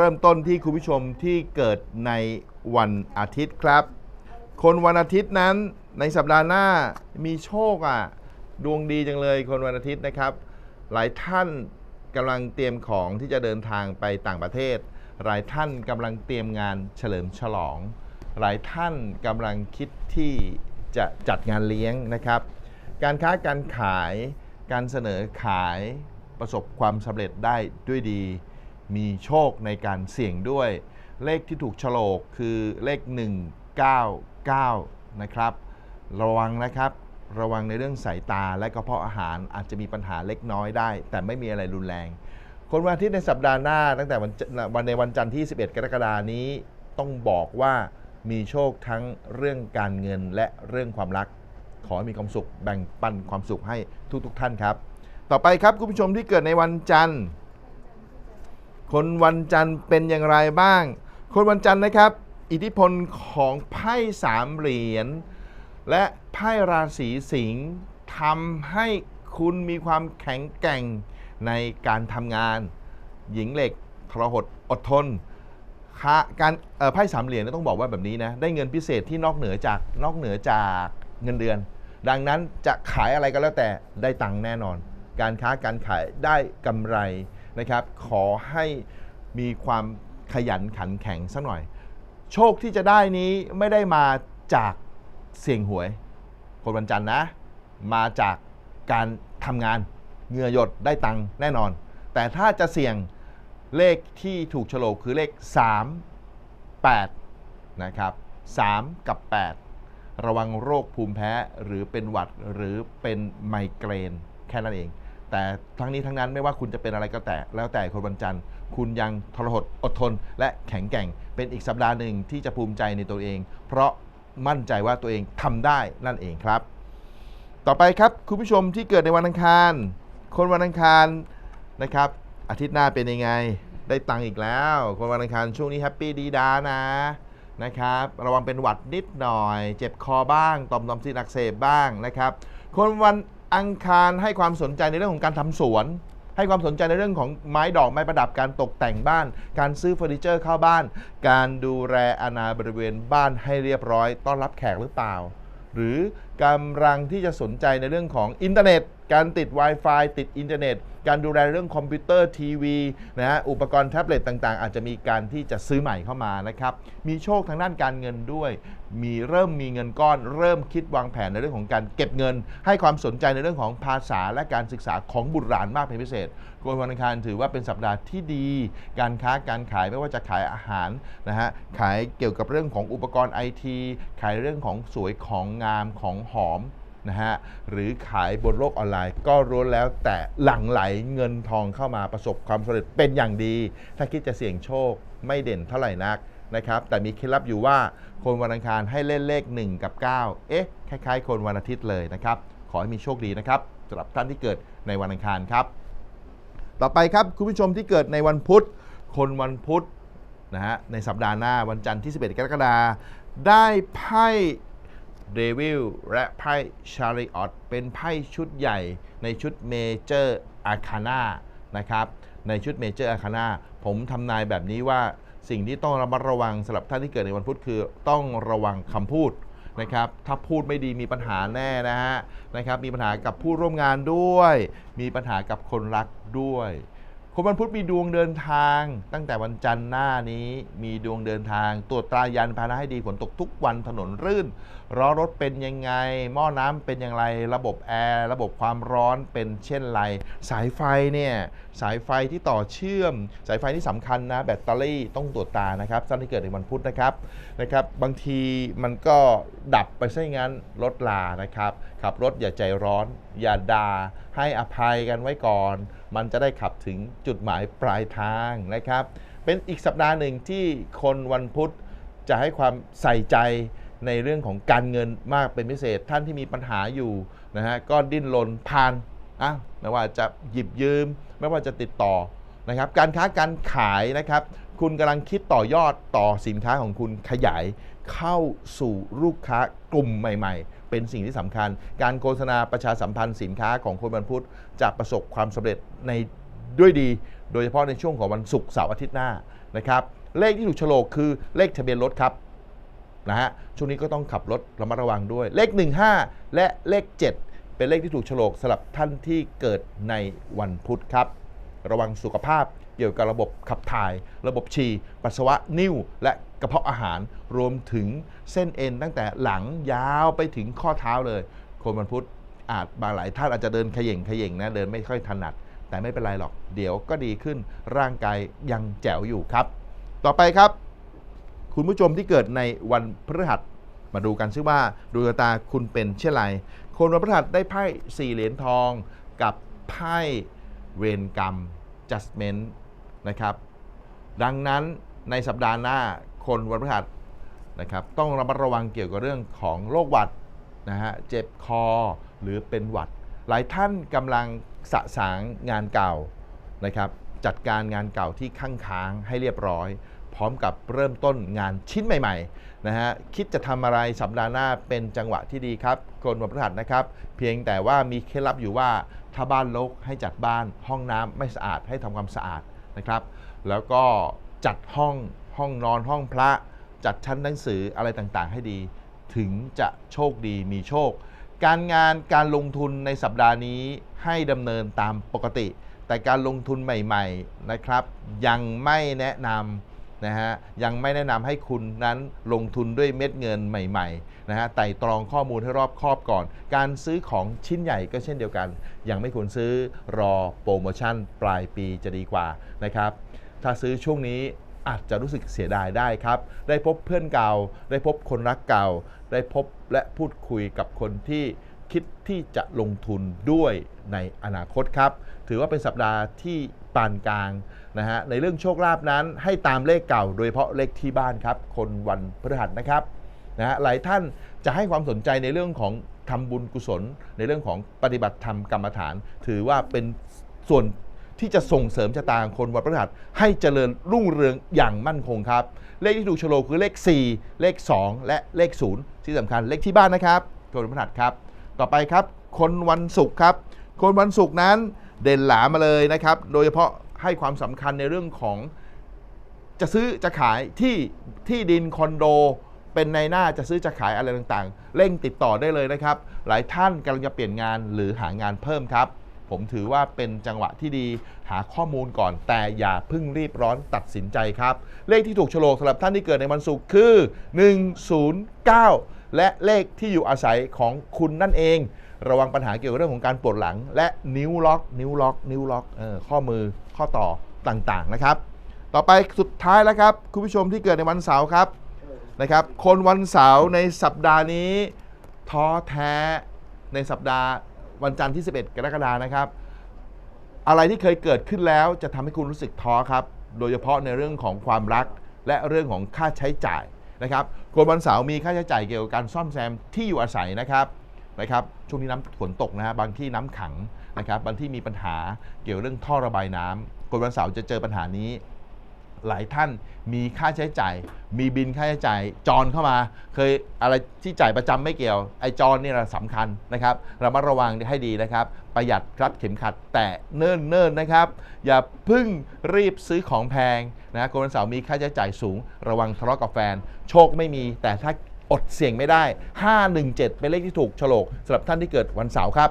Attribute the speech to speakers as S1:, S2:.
S1: เริ่มต้นที่คุณผู้ชมที่เกิดในวันอาทิตย์ครับ คนวันอาทิตย์นั้นในสัปดาห์หน้ามีโชคอะดวงดีจังเลยคนวันอาทิตย์นะครับ หลายท่านกำลังเตรียมของที่จะเดินทางไปต่างประเทศ หลายท่านกำลังเตรียมงานเฉลิมฉลอง หลายท่านกำลังคิดที่จะจัดงานเลี้ยงนะครับ การค้าการขายการเสนอขายประสบความสำเร็จได้ด้วยดี มีโชคในการเสี่ยงด้วย เลขที่ถูกโฉลกคือเลข 199 นะครับ ระวังนะครับ ระวังในเรื่องสายตาและกระเพาะอาหารอาจจะมีปัญหาเล็กน้อยได้ แต่ไม่มีอะไรรุนแรง คนวันอาทิตย์ในสัปดาห์หน้า ตั้งแต่วันวันในวันจันทร์ที่ 11 กรกฎานี้ต้องบอกว่ามีโชคทั้งเรื่องการเงินและเรื่องความรัก ขอให้มีความสุขแบ่งปันความสุขให้ทุกๆทท่านครับ ต่อไปครับคุณผู้ชมที่เกิดในวันจันทร์ คนวันจันทร์เป็นอย่างไรบ้าง คนวันจันทร์นะครับ อิทธิพลของไพ่สามเหรียญและไพ่ราศีสิงห์ทำให้คุณมีความแข็งแกร่งในการทำงาน หญิงเหล็กทรหดอดทนค้าการไพ่สามเหรียญต้องบอกว่าแบบนี้นะได้เงินพิเศษที่นอกเหนือจากนอกเหนือจากเงินเดือน ดังนั้นจะขายอะไรก็แล้วแต่ได้ตังค์แน่นอน การค้าการขายได้กำไร นะครับ ขอให้มีความขยันขันแข็งสักหน่อย โชคที่จะได้นี้ไม่ได้มาจากเสี่ยงหวย คนวันจันทร์นะ มาจากการทำงานเงื่อหยดได้ตังค์แน่นอน แต่ถ้าจะเสี่ยงเลขที่ถูกโฉลกคือเลข 3 8 นะครับ 3 กับ 8 ระวังโรคภูมิแพ้หรือเป็นหวัดหรือเป็นไมเกรนแค่นั้นเอง แต่ทั้งนี้ทั้งนั้นไม่ว่าคุณจะเป็นอะไรก็แต่ แล้วแต่คนวันจันทร์ คุณยังทรหดอดทน และแข็งแกร่ง เป็นอีกสัปดาห์หนึ่งที่จะภูมิใจในตัวเอง เพราะมั่นใจว่าตัวเองทำได้นั่นเองครับ ต่อไปครับคุณผู้ชมที่เกิดในวันอังคาร คนวันอังคารนะครับ อาทิตย์หน้าเป็นยังไง ได้ตังค์อีกแล้ว คนวันอังคารช่วงนี้แฮปปี้ดีดานะนะครับ ระวังเป็นหวัดนิดหน่อย เจ็บคอบ้าง ต่อมลมซีนอักเสบบ้างนะครับ คนวัน อังคารให้ความสนใจในเรื่องของการทำสวน ให้ความสนใจในเรื่องของไม้ดอกไม้ประดับการตกแต่งบ้าน การซื้อเฟอร์นิเจอร์เข้าบ้าน การดูแลอาณาบริเวณบ้านให้เรียบร้อย ต้อนรับแขกหรือเปล่า หรือ กำลังที่จะสนใจในเรื่องของอินเทอร์เน็ต การติด Wi-Fi ติดอินเทอร์เน็ต การดูแลเรื่องคอมพิวเตอร์ทีวีนะฮะอุปกรณ์แท็บเล็ตต่างๆ อาจจะมีการที่จะซื้อใหม่เข้ามานะครับ มีโชคทางด้านการเงินด้วย มีเริ่มมีเงินก้อน เริ่มคิดวางแผนในเรื่องของการเก็บเงิน ให้ความสนใจในเรื่องของภาษาและการศึกษาของบุตรหลานมากเป็นพิเศษคนวันอังคารถือว่าเป็นสัปดาห์ที่ดี การค้าการขายไม่ว่าจะขายอาหารนะฮะขายเกี่ยวกับเรื่องของอุปกรณ์ไอทีขายเรื่องของสวยของงามของหอมนะฮะหรือขายบนโลกออนไลน์ ก็รู้แล้วแต่หลั่งไหลเงินทองเข้ามาประสบความสำเร็จเป็นอย่างดี ถ้าคิดจะเสี่ยงโชคไม่เด่นเท่าไหร่นักนะครับแต่มีเคล็ดลับอยู่ว่าคนวันอังคารให้เล่นเลข 1 กับ 9 เอ๊ะ คล้ายๆ คนวันอาทิตย์เลยนะครับ ขอให้มีโชคดีนะครับสำหรับท่านที่เกิดในวันอังคารครับ ต่อไปครับคุณผู้ชมที่เกิดในวันพุธ คนวันพุธนะฮะในสัปดาห์หน้าวันจันทร์ที่ 11 กรกฎาคมได้ไพ่ เดวิลและไพ่ชาริออตเป็นไพ่ชุดใหญ่ในชุดเมเจอร์อาคานานะครับ ในชุดเมเจอร์อาคานาผมทำนายแบบนี้ว่าสิ่งที่ต้องระมัดระวังสำหรับท่านที่เกิดในวันพุธคือต้องระวังคำพูดนะครับ ถ้าพูดไม่ดีมีปัญหาแน่นะฮะนะครับ มีปัญหากับผู้ร่วมงานด้วย มีปัญหากับคนรักด้วยคนวันพุธมีดวงเดินทาง ตั้งแต่วันจันทร์หน้านี้มีดวงเดินทาง ตรวจตรายันพาหนะให้ดีฝนตกทุกวันถนนรื่น ล้อรถเป็นยังไง หม้อน้ำเป็นอย่างไร ระบบแอร์ระบบความร้อนเป็นเช่นไร สายไฟเนี่ยสายไฟที่ต่อเชื่อม สายไฟที่สำคัญนะแบตเตอรี่ต้องตรวจตานะครับท่านที่เกิดในวันพุธนะครับนะครับ บางทีมันก็ดับไปซะอย่างนั้นรถลานะครับ ขับรถอย่าใจร้อน อย่าด่าให้อภัยกันไว้ก่อน มันจะได้ขับถึงจุดหมายปลายทางนะครับ เป็นอีกสัปดาห์หนึ่งที่คนวันพุธจะให้ความใส่ใจ ในเรื่องของการเงินมากเป็นพิเศษ ท่านที่มีปัญหาอยู่นะฮะก็ดิ้นรนผ่านอะไม่ว่าจะหยิบยืม ไม่ว่าจะติดต่อนะครับการค้าการขายนะครับ คุณกำลังคิดต่อยอดต่อสินค้าของคุณขยายเข้าสู่ลูกค้ากลุ่มใหม่ ๆ เป็นสิ่งที่สำคัญ การโฆษณาประชาสัมพันธ์สินค้าของคนบรรพุธจะประสบความสำเร็จในด้วยดี โดยเฉพาะในช่วงของวันศุกร์เสาร์อาทิตย์หน้านะครับ เลขที่ถูกโฉลกคือเลขทะเบียนรถครับ นะฮะ ช่วงนี้ก็ต้องขับรถระมัดระวังด้วย เลข 15 และเลข 7 เป็นเลขที่ถูกโฉลกสำหรับท่านที่เกิดในวันพุธครับ ระวังสุขภาพเกี่ยวกับระบบขับถ่าย ระบบฉี่ ปัสสาวะ นิ่ว และกระเพาะอาหาร รวมถึงเส้นเอ็นตั้งแต่หลังยาวไปถึงข้อเท้าเลย คนวันพุธอาจบางหลายท่านอาจจะเดินเขย่งขย่งนะ เดินไม่ค่อยถนัด แต่ไม่เป็นไรหรอก เดี๋ยวก็ดีขึ้น ร่างกายยังแจ๋วอยู่ครับ ต่อไปครับ คุณผู้ชมที่เกิดในวันพฤหัสมาดูกันซิว่าดวงชะตาคุณเป็นเช่นไร คนวันพฤหัสได้ไพ่สี่เหรียญทองกับไพ่เวรกรรม judgment นะครับ ดังนั้นในสัปดาห์หน้าคนวันพฤหัสนะครับต้องระมัดระวังเกี่ยวกับเรื่องของโรคหวัดนะฮะเจ็บคอหรือเป็นหวัด หลายท่านกำลังสะสางงานเก่านะครับจัดการงานเก่าที่ข้างค้างให้เรียบร้อย พร้อมกับเริ่มต้นงานชิ้นใหม่ๆนะฮะคิดจะทำอะไรสัปดาห์หน้าเป็นจังหวะที่ดีครับคนวันพฤหัสนะครับ เพียงแต่ว่ามีเคล็ดลับอยู่ว่าถ้าบ้านรกให้จัดบ้านห้องน้ำไม่สะอาดให้ทำความสะอาดนะครับ แล้วก็จัดห้องห้องนอนห้องพระ จัดชั้นหนังสืออะไรต่างๆ ให้ดี ถึงจะโชคดีมีโชค การงานการลงทุนในสัปดาห์นี้ให้ดำเนินตามปกติ แต่การลงทุนใหม่ ๆนะครับ ยังไม่แนะนำ นะฮะยังไม่แนะนำให้คุณนั้นลงทุนด้วยเม็ดเงินใหม่ๆนะฮะไต่ตรองข้อมูลให้รอบคอบก่อน การซื้อของชิ้นใหญ่ก็เช่นเดียวกัน ยังไม่ควรซื้อรอโปรโมชั่นปลายปีจะดีกว่านะครับถ้าซื้อช่วงนี้อาจจะรู้สึกเสียดายได้ครับ ได้พบเพื่อนเก่า ได้พบคนรักเก่า ได้พบและพูดคุยกับคนที่คิดที่จะลงทุนด้วยในอนาคตครับ ถือว่าเป็นสัปดาห์ที่ปานกลาง นะฮะในเรื่องโชคลาภนั้นให้ตามเลขเก่า โดยเฉพาะเลขที่บ้านครับ คนวันพฤหัสนะครับนะฮะหลายท่านจะให้ความสนใจในเรื่องของทำบุญกุศล ในเรื่องของปฏิบัติธรรมกรรมฐาน ถือว่าเป็นส่วนที่จะส่งเสริมชะตาของคนวันพฤหัสให้เจริญรุ่งเรืองอย่างมั่นคงครับ เลขที่ถูกโฉลกคือเลข 4 เลข 2 และเลข 0 ที่สำคัญเลขที่บ้านนะครับคนวันพฤหัสครับ ต่อไปครับ คนวันศุกร์ครับ คนวันศุกร์นั้นเด่นหลามาเลยนะครับ โดยเฉพาะ ให้ความสำคัญในเรื่องของจะซื้อจะขายที่ที่ดินคอนโด เป็นในหน้าจะซื้อจะขายอะไรต่างๆ เร่งติดต่อได้เลยนะครับ หลายท่านกำลังจะเปลี่ยนงานหรือหางานเพิ่มครับ ผมถือว่าเป็นจังหวะที่ดีหาข้อมูลก่อน แต่อย่าเพิ่งรีบร้อนตัดสินใจครับ เลขที่ถูกโฉลกสำหรับท่านที่เกิดในวันศุกร์คือ 109 และเลขที่อยู่อาศัยของคุณนั่นเอง ระวังปัญหาเกี่ยวกับเรื่องของการปวดหลัง และนิ้วล็อก นิ้วล็อก นิ้วล็อกออข้อมือข้อต่อต่างๆนะครับ ต่อไปสุดท้ายแล้วครับ คุณผู้ชมที่เกิดในวันเสาร์ครับนะครับ คนวันเสาร์ในสัปดาห์นี้ ท้อแท้ในสัปดาห์วันจันทร์ที่ 11 กรกฎาคมนะครับ อะไรที่เคยเกิดขึ้นแล้วจะทำให้คุณรู้สึกท้อครับ โดยเฉพาะในเรื่องของความรักและเรื่องของค่าใช้จ่ายนะครับคนวันเสาร์มีค่าใช้จ่ายเกี่ยวกับการซ่อมแซมที่อยู่อาศัยนะครับ นะครับช่วงนี้น้ำฝนตกนะฮะบางที่น้ำขังนะครับบางที่มีปัญหาเกี่ยวเรื่องท่อระบายน้ำคนวันเสาร์จะเจอปัญหานี้ หลายท่านมีค่าใช้จ่าย มีบินค่าใช้จ่ายจรเข้ามา เคยอะไรที่จ่ายประจำไม่เกี่ยว ไอ้จรนี่แหละสำคัญนะครับระมัดระวังให้ดีนะครับ ประหยัดคลัดเข็มขัดแต่เนิ่นเนิ่นๆนะครับ อย่าพึ่งรีบซื้อของแพงนะคนวันเสาร์มีค่าใช้จ่ายสูง ระวังทะเลาะกับแฟน โชคไม่มีแต่ถ้า อดเสี่ยงไม่ได้ 517 เป็นเลขที่ถูกโฉลกสำหรับท่านที่เกิดวันเสาร์ครับ